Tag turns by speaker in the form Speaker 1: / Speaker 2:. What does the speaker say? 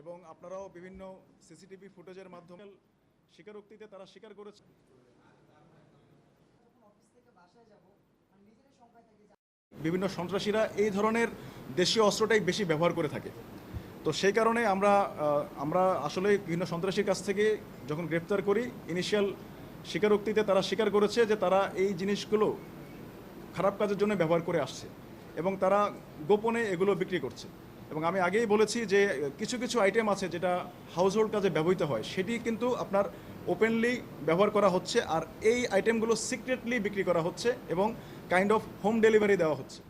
Speaker 1: এবং আপনারাও বিভিন্ন সিসিটিভি ফুটেজের মাধ্যমে স্বীকারোক্তিতে তারা স্বীকার করেছে। বিভিন্ন সন্ত্রাসীরা এই ধরনের দেশীয় অস্ত্রটাই বেশি ব্যবহার করে থাকে। তো সেই কারণে আমরা আমরা আসলে বিভিন্ন সন্ত্রাসীর কাছ থেকে যখন গ্রেপ্তার করি ইনিশিয়াল স্বীকারোক্তিতে তারা স্বীকার করেছে যে তারা এই জিনিসগুলো খারাপ কাজের জন্য ব্যবহার করে আসছে এবং তারা গোপনে এগুলো বিক্রি করছে। এবং আমি আগেই বলেছি যে কিছু কিছু আইটেম আছে যেটা হাউস হোল্ড কাজে ব্যবহৃত হয়, সেটি কিন্তু আপনার ওপেনলি ব্যবহার করা হচ্ছে, আর এই আইটেমগুলো সিক্রেটলি বিক্রি করা হচ্ছে এবং কাইন্ড অফ হোম ডেলিভারি দেওয়া হচ্ছে।